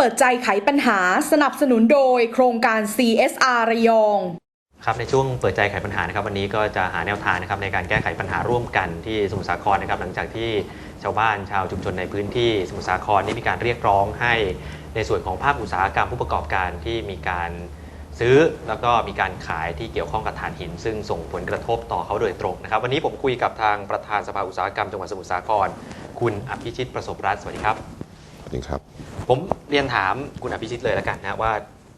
เปิดใจไขปัญหาสนับสนุนโดยโครงการ CSR ระยองครับในช่วงเปิดใจไขปัญหานะครับวันนี้ก็จะหาแนวทางนะครับในการแก้ไขปัญหาร่วมกันที่สมุทรสาครนะครับหลังจากที่ชาวบ้านชาวชุมชนในพื้นที่สมุทรสาครได้มีการเรียกร้องให้ ในส่วนของภาคอุตสาหกรรมผู้ประกอบการที่มีการซื้อแล้วก็มีการขายที่เกี่ยวข้องกับถ่านหิน ซึ่งส่งผลกระทบต่อเขาโดยตรงนะครับ วันนี้ผมคุยกับทางประธานสภาอุตสาหกรรมจังหวัดสมุทรสาคร คุณอภิชิตประสบรัฐสวัสดีครับสวัสดีครับ ผมเรียนถามคุณอภิชิตเลยแล้วกันนะว่า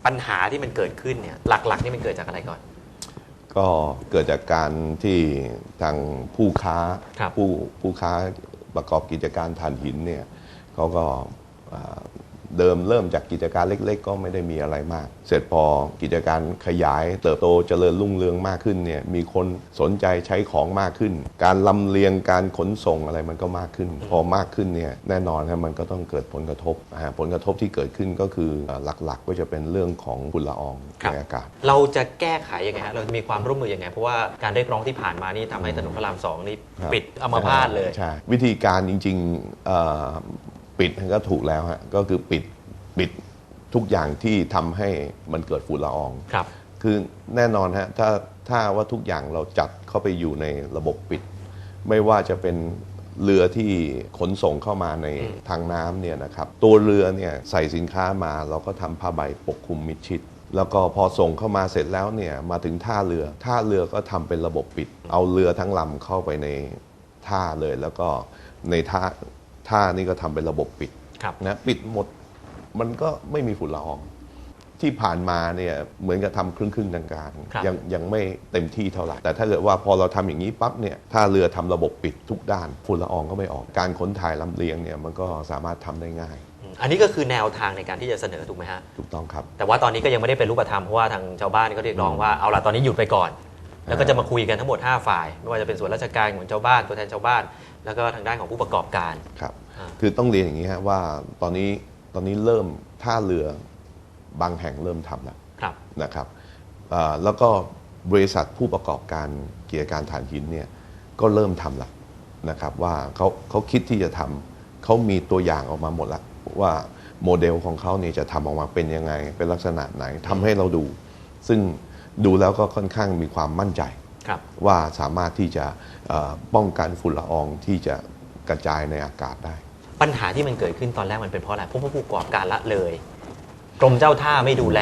ปัญหาที่มันเกิดขึ้นเนี่ยหลักๆนี่มันเกิดจากอะไรก่อน ก็เกิดจากการที่ทางผู้ค้าครับผู้ผู้ค้าประกอบกิจการถ่านหินเนี่ยเขาก็อ่า เดิมเริ่มจากกิจการเล็ก ๆ ก็ไม่ได้มีอะไรมาก เสร็จพอกิจการขยายเติบโตเจริญรุ่งเรืองมากขึ้นเนี่ยมีคนสนใจใช้ของมากขึ้น การลำเลียงการขนส่งอะไรมันก็มากขึ้น พอมากขึ้นเนี่ยแน่นอนครับมันก็ต้องเกิดผลกระทบนะฮะผลกระทบที่เกิดขึ้นก็คืออ่าหลักๆ ก็จะเป็นเรื่องของฝุ่นละอองครับในอากาศ เราจะแก้ไขยังไงฮะเราจะมีความร่วมมือยังไงเพราะว่าการเรียกร้องที่ผ่านมานี่ทำให้ถนนพระรามสองนี่ครับปิดอัมพาตเลยใช่วิธีการจริงๆเอ่อ ปิดก็ถูกแล้วฮะก็คือปิดปิดทุกอย่างที่ทำให้มันเกิดฝุ่นละออง ครับ คือแน่นอนฮะถ้าถ้าว่าทุกอย่างเราจัดเข้าไปอยู่ในระบบปิด ไม่ว่าจะเป็นเรือที่ขนส่งเข้ามาในอืมทางน้ำเนี่ยนะครับ ตัวเรือเนี่ยใส่สินค้ามาเราก็ทำผ้าใบปกคลุมมิดชิด แล้วก็พอส่งเข้ามาเสร็จแล้วเนี่ยมาถึงท่าเรือท่าเรือก็ทำเป็นระบบปิด เอาเรือทั้งลำเข้าไปในท่าเลย แล้วก็ในท่า ท่านี่ก็ทำเป็นระบบปิดครับนะปิดหมดมันก็ไม่มีฝุ่นละออง ที่ผ่านมาเนี่ยเหมือนกับทำครึ่งครึ่งๆกลางครับๆยังยังไม่เต็มที่เท่าไหร่ แต่ถ้าเกิดว่าพอเราทำอย่างนี้ปั๊บเนี่ยถ้าเรือทำระบบปิดทุกด้านฝุ่นละอองก็ไม่ออกการขนถ่ายลำเลียงเนี่ยมันก็สามารถทำได้ง่ายอืมอันนี้ก็คือแนวทางในการที่จะเสนอถูกไหมฮะ ถูกต้องครับ แต่ว่าตอนนี้ก็ยังไม่ได้เป็นรูปธรรมเพราะว่าทางชาวบ้านก็เรียกร้องว่าเอาละตอนนี้หยุดไปก่อน แล้วก็จะมาคุยกันทั้งหมด 5 ฝ่าย ไม่ว่าจะเป็นส่วนราชการของชาวบ้านตัวแทนชาวบ้าน แล้วก็ทางด้านของผู้ประกอบการ ครับ อ่า คือต้องเรียนอย่างนี้ฮะว่าตอนนี้ตอนนี้เริ่มท่าเรือบางแห่งเริ่มทำแล้วครับ นะครับอ่าแล้วก็บริษัทผู้ประกอบการกิจการถ่านหินเนี่ยก็เริ่มทำแล้วนะครับว่าเขาเขาคิดที่จะทำเขามีตัวอย่างออกมาหมดแล้วว่าโมเดลของเขาเนี่ยจะทำออกมาเป็นยังไง เป็นลักษณะไหนทำให้เราดู ซึ่งดูแล้วก็ค่อนข้างมีความมั่นใจครับ ว่าสามารถที่จะเอ่อป้องกันฝุ่นละอองที่จะกระจายในอากาศได้ ปัญหาที่มันเกิดขึ้นตอนแรกมันเป็นเพราะอะไรเพราะว่าผู้ประกอบการละเลย กรมเจ้าท่าไม่ดูแล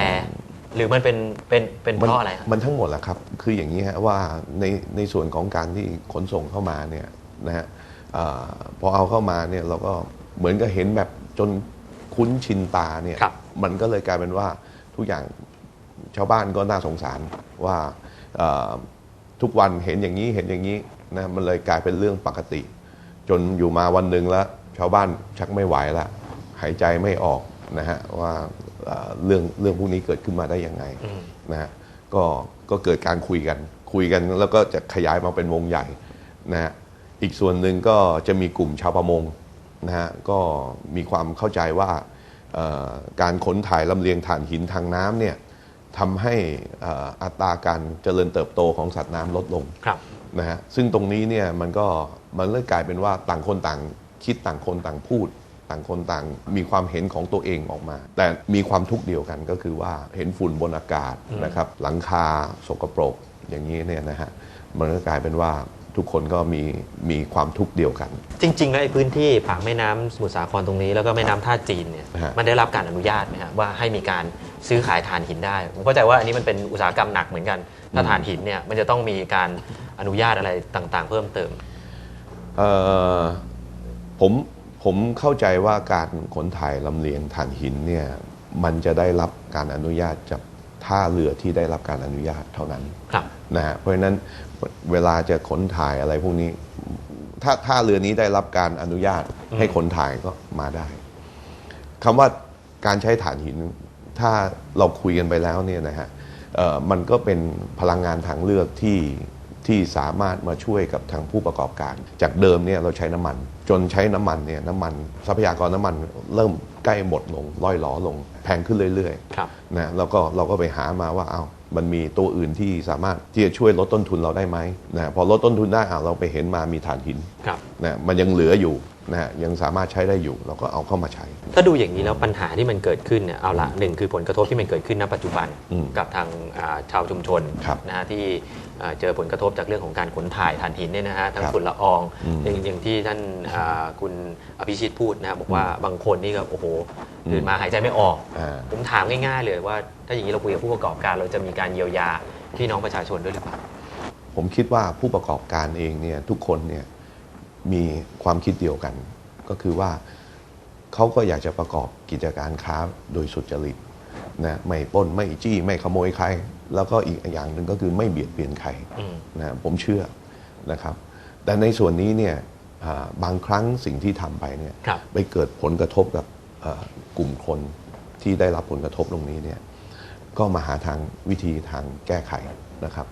หรือมันเป็นเป็นเป็นเพราะอะไรฮะมันทั้งหมดแหละครับ คืออย่างนี้ฮะว่าในในส่วนของการที่ขนส่งเข้ามาเนี่ยนะฮะอาพอเอาเข้ามาเนี่ยเราก็เหมือนกับเห็นแบบจนคุ้นชินตาเนี่ยครับมันก็เลยกลายเป็นว่าทุกอย่างชาวบ้านก็น่าสงสารว่าเอ่อ ทุกวันเห็นอย่างนี้เห็นอย่างนี้นะมันเลยกลายเป็นเรื่องปกติ จนอยู่มาวันหนึ่งแล้ว ชาวบ้านชักไม่ไหวละหายใจไม่ออกนะฮะว่าเรื่องเรื่องพวกนี้เกิดขึ้นมาได้ยังไงนะฮะก็ก็เกิดการคุยกัน คุยกันแล้วก็จะขยายมาเป็นวงใหญ่นะฮะอีกส่วนหนึ่งก็จะมีกลุ่มชาวประมงนะฮะก็มีความเข้าใจว่าการขนถ่ายลำเลียงถ่านหินทางน้ำเนี่ย ทำให้เอ่ออัตราการเจริญเติบโตของสัตว์น้ำลดลงครับนะฮะซึ่งตรงนี้เนี่ยมันก็มันเลยกลายเป็นว่าต่างคนต่างคิดต่างคนต่างพูด ต่างคนต่างมีความเห็นของตัวเองออกมา แต่มีความทุกข์เดียวกันก็คือว่าเห็นฝุ่นบนอากาศอืมนะครับหลังคาสกปรกอย่างนี้เนี่ยนะฮะมันก็กลายเป็นว่า ทุกคนก็มีมีความทุกข์เดียวกัน จริงๆแล้วไอ้พื้นที่ปากแม่น้ำสมุทรสาครตรงนี้แล้วก็แม่น้ำท่าจีนเนี่ยฮะ มันได้รับการอนุญาตไหมฮะว่าให้มีการซื้อขายถ่านหินได้ ผมเข้าใจว่าอันนี้มันเป็นอุตสาหกรรมหนักเหมือนกันถ้าถ่านหินเนี่ยมันจะต้องมีการอนุญาตอะไรต่างๆ เพิ่มเติม เอ่อผมผมเข้าใจว่าการขนถ่ายลำเลียงถ่านหินเนี่ยมันจะได้รับการอนุญาตจาก ท่าเรือที่ได้รับการอนุญาตเท่านั้นครับนะฮะเพราะฉะนั้นเวลาจะขนถ่ายอะไรพวกนี้ ถ้าท่าเรือนี้ได้รับการอนุญาตอืมให้ขนถ่ายก็มาได้คำว่าการใช้ถ่านหิน ถ้าเราคุยกันไปแล้วเนี่ยนะฮะเอ่อมันก็เป็นพลังงานทางเลือกที่ ที่สามารถมาช่วยกับทางผู้ประกอบการ จากเดิมเนี่ยเราใช้น้ำมัน จนใช้น้ำมันเนี่ยน้ำมันทรัพยากรน้ำมันเริ่มใกล้หมดลงล่อยหลอลง แพงขึ้นเรื่อยๆครับนะแล้วก็เราก็ไปหามาว่าเอามันมีตัวอื่นที่สามารถที่จะช่วยลดต้นทุนเราได้ไหมนะพอลดต้นทุนได้อะเราไปเห็นมามีถ่านหินครับนะมันยังเหลืออยู่นะฮะยังสามารถใช้ได้อยู่เราก็เอาเข้ามาใช้ ถ้าดูอย่างนี้แล้วปัญหาที่มันเกิดขึ้นเนี่ยเอาละหนึ่งคือผลกระทบที่มันเกิดขึ้นณปัจจุบันอืมกับทางอ่าชาวชุมชนครับนะฮะที่อ่า เจอผลกระทบจากเรื่องของการขนถ่ายถ่านหินเนี่ยนะฮะทั้งครับฝุ่นละอองอืมอย่างอย่างที่ท่านอ่าคุณอภิชิตพูดนะครับบอกว่าบางคนนี่ก็โอ้โหตื่นมาหายใจไม่ออกอ่าผมถามง่ายๆ เลยว่า ถ้าอย่างนี้เราคุยกับผู้ประกอบการเราจะมีการเยียวยาพี่น้องประชาชนด้วยหรือเปล่าผมคิดว่าผู้ประกอบการเองเนี่ยทุกคนเนี่ยมีความคิดเดียวกัน ก็คือว่าเขาก็อยากจะประกอบกิจการค้าโดยสุจริตนะไม่ปล้นไม่จี้ไม่ขโมยใคร แล้วก็อีกอย่างหนึ่งก็คือไม่เบียดเบียนใครอืมนะผมเชื่อนะครับ แต่ในส่วนนี้เนี่ยอ่าบางครั้งสิ่งที่ทำไปเนี่ยครับไปเกิดผลกระทบกับเอ่อกลุ่มคนที่ได้รับผลกระทบตรงนี้เนี่ยก็มาหาทางวิธีทางแก้ไขนะครับ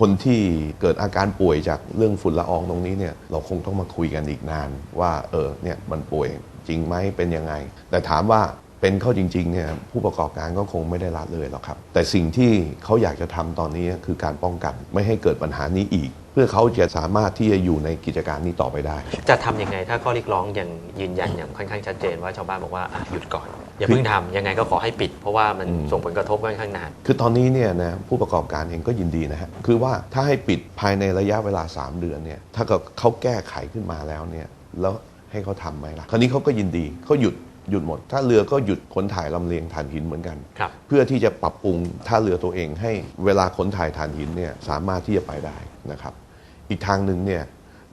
คนที่เกิดอาการป่วยจากเรื่องฝุ่นละอองตรงนี้เนี่ยเราคงต้องมาคุยกันอีกนานว่าเออเนี่ยมันป่วยจริงไหมเป็นยังไง แต่ถามว่า เป็นเข้าจริงๆเนี่ยผู้ประกอบการก็คงไม่ได้ละเลยหรอกครับ แต่สิ่งที่เขาอยากจะทำตอนนี้คือการป้องกันไม่ให้เกิดปัญหานี้อีก เพื่อเขาจะสามารถที่จะอยู่ในกิจการนี้ต่อไปได้ จะทำยังไงถ้าข้อเรียกร้องยังยืนยันอย่างค่อนข้างชัดเจนว่าชาวบ้านบอกว่าอะหยุดก่อน อย่าเพิ่งทำยังไงก็ขอให้ปิด เพราะว่ามันอืมส่งผลกระทบค่อนข้างนานคือตอนนี้เนี่ยนะผู้ประกอบการเองก็ยินดีนะฮะคือว่าถ้าให้ปิดภายในระยะเวลา 3 เดือนเนี่ยถ้าเกิดเขาแก้ไขขึ้นมาแล้วเนี่ยแล้วให้เขาทำไหมล่ะคราวนี้เขาก็ยินดีเขาหยุด หยุดหมด ถ้าเรือก็หยุดขนถ่ายลำเลียงถ่านหินเหมือนกัน ครับ เพื่อที่จะปรับปรุงท่าเรือตัวเองให้เวลาขนถ่ายถ่านหินเนี่ยสามารถที่จะไปได้นะครับ อีกทางหนึ่งเนี่ย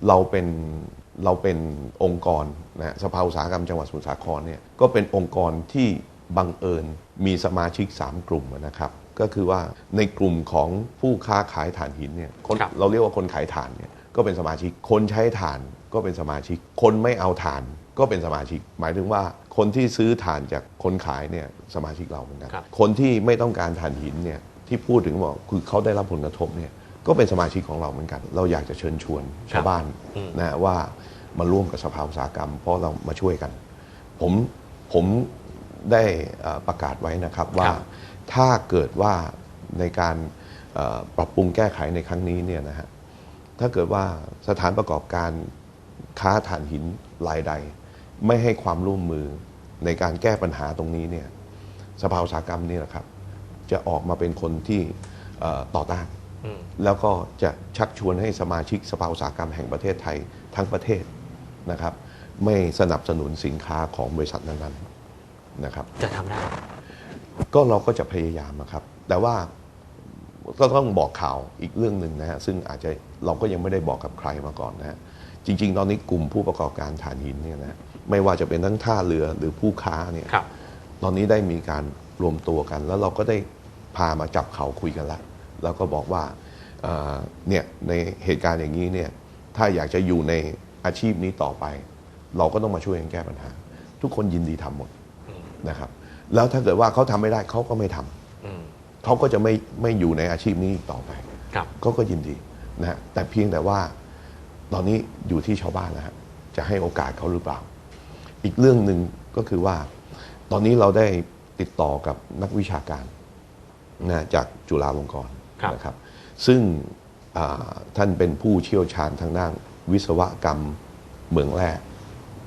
เราเป็นเราเป็นองค์กรนะสภาอุตสาหกรรมจังหวัดสมุทรสาครเนี่ยก็เป็นองค์กรที่บังเอิญมีสมาชิก 3 กลุ่มนะครับก็คือว่าในกลุ่มของผู้ค้าขายถ่านหินเนี่ยคนครับ เราเรียกว่าคนขายถ่านเนี่ยก็เป็นสมาชิกคนใช้ถ่านก็เป็นสมาชิก คนไม่เอาถ่าน ก็เป็นสมาชิก หมายถึงว่าคนที่ซื้อถ่านจากคนขายเนี่ยสมาชิกเราเหมือนกันครับ คนที่ไม่ต้องการถ่านหินเนี่ยที่พูดถึงบอกคือเขาได้รับผลกระทบเนี่ยก็เป็นสมาชิกของเราเหมือนกัน เราอยากจะเชิญชวนชาวบ้านอืมนะว่ามาร่วมกับสภาอุตสาหกรรม เพราะเรามาช่วยกัน ผมผมได้เอ่อประกาศไว้นะครับว่าครับถ้าเกิดว่าในการเอ่อปรับปรุงแก้ไขในครั้งนี้เนี่ยนะฮะถ้าเกิดว่าสถานประกอบการค้าถ่านหินรายใด ไม่ให้ความร่วมมือในการแก้ปัญหาตรงนี้เนี่ยสภาอุตสาหกรรมนี่แหละครับ จะออกมาเป็นคนที่เอ่อต่อต้านอืมแล้วก็จะชักชวนให้สมาชิกสภาอุตสาหกรรมแห่งประเทศไทยทั้งประเทศนะครับ ไม่สนับสนุนสินค้าของบริษัทนั้นๆนะครับ จะทำได้ก็เราก็จะพยายามนะครับ แต่ว่าก็ต้องบอกข่าวอีกเรื่องหนึ่งนะฮะซึ่งอาจจะเราก็ยังไม่ได้บอกกับใครมาก่อนนะฮะ จริง ๆ ตอนนี้กลุ่มผู้ประกอบการถ่านหินเนี่ยนะไม่ว่าจะเป็นทั้งท่าเรือหรือผู้ค้าเนี่ยครับ ตอนนี้ได้มีการรวมตัวกัน แล้วเราก็ได้พามาจับเขาคุยกันแล้วแล้วก็บอกว่าเอ่อเนี่ยในเหตุการณ์อย่างนี้เนี่ยถ้าอยากจะอยู่ในอาชีพนี้ต่อไป เราก็ต้องมาช่วยกันแก้ปัญหา ทุกคนยินดีทำหมดอืมนะครับแล้วถ้าเกิดว่าเขาทำไม่ได้เขาก็ไม่ทำ อืมเขาก็จะไม่ไม่อยู่ในอาชีพนี้อีกต่อไป ครับ ก็ก็ยินดีนะฮะแต่เพียงแต่ว่า ตอนนี้อยู่ที่ชาวบ้านแล้วฮะจะให้โอกาสเขาหรือเปล่า อีกเรื่องหนึ่งก็คือว่า ตอนนี้เราได้ติดต่อกับนักวิชาการนะจากจุฬาลงกรณ์ครับนะครับ ซึ่งอ่าท่านเป็นผู้เชี่ยวชาญทางด้านวิศวกรรมเหมืองแร่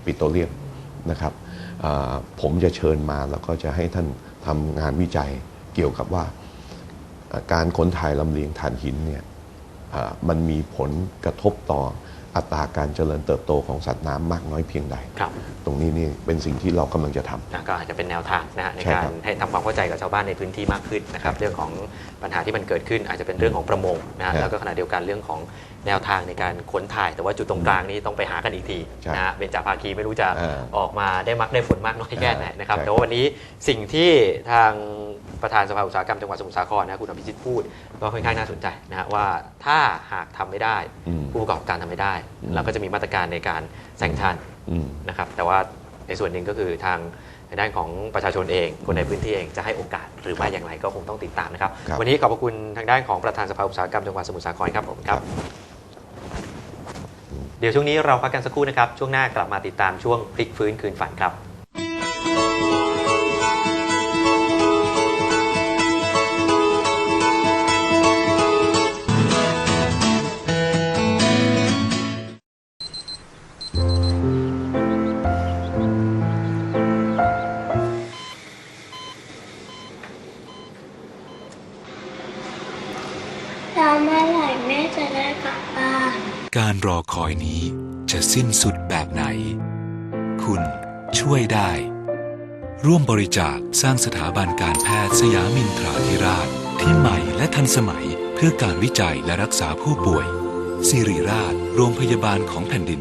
ปิโตรเลียมนะครับอ่าผมจะเชิญมาแล้วก็จะให้ท่านทำงานวิจัยเกี่ยวกับว่าอ่าการขนถ่ายลำเลียงถ่านหินเนี่ยอ่ามันมีผลกระทบต่อ อัตราการเจริญเติบโตของสัตว์น้ำมากน้อยเพียงใด ครับตรงนี้นี่เป็นสิ่งที่เรากำลังจะทำ นะก็อาจจะเป็นแนวทางนะฮะในใช่การครับ ให้ทำความเข้าใจกับชาวบ้านในพื้นที่มากขึ้นนะครับเรื่องของปัญหาที่มันเกิดขึ้นอาจจะเป็นเรื่องของประมงนะฮะครับแล้วก็ขณะเดียวกันเรื่องของแนวทางในการขนถ่าย แต่ว่าจุดตรงกลางนี้ต้องไปหากันอีกทีใช่นะฮะเบญจภาคีไม่รู้จะ เออ ออกมาได้มักได้ผลมากน้อยแค่ไหนนะครับ ใช่แต่ว่าวันนี้สิ่งที่ทาง ประธานสภาอุตสาหกรรมจังหวัดสมุทรสาครนะคุณอภิชิตพูดก็ค่อนข้างน่าสนใจนะฮะว่าถ้าหากทำไม่ได้อืมผู้ประกอบการทำไม่ได้อืมเราก็จะมีมาตรการในการแซงชันอืมนะครับแต่ว่าในส่วนหนึ่งก็คือทางในด้านของประชาชนเอง คนในพื้นที่เองจะให้โอกาสหรือไม่อย่างไรก็คงต้องติดตามนะครับครับ วันนี้ขอบพระคุณทางด้านของประธานสภาอุตสาหกรรมจังหวัดสมุทรสาครครับผมครับ เดี๋ยวช่วงนี้เราพักกันสักครู่นะครับ ช่วงหน้ากลับมาติดตามช่วงพลิกฟื้นคืนฝันครับ กลับบ้าน การรอคอยนี้จะสิ้นสุดแบบไหน คุณช่วยได้ ร่วมบริจาคสร้างสถาบันการแพทย์สยามินทราธิราช ที่ใหม่และทันสมัยเพื่อการวิจัยและรักษาผู้ป่วยสิริราช โรงพยาบาลของแผ่นดิน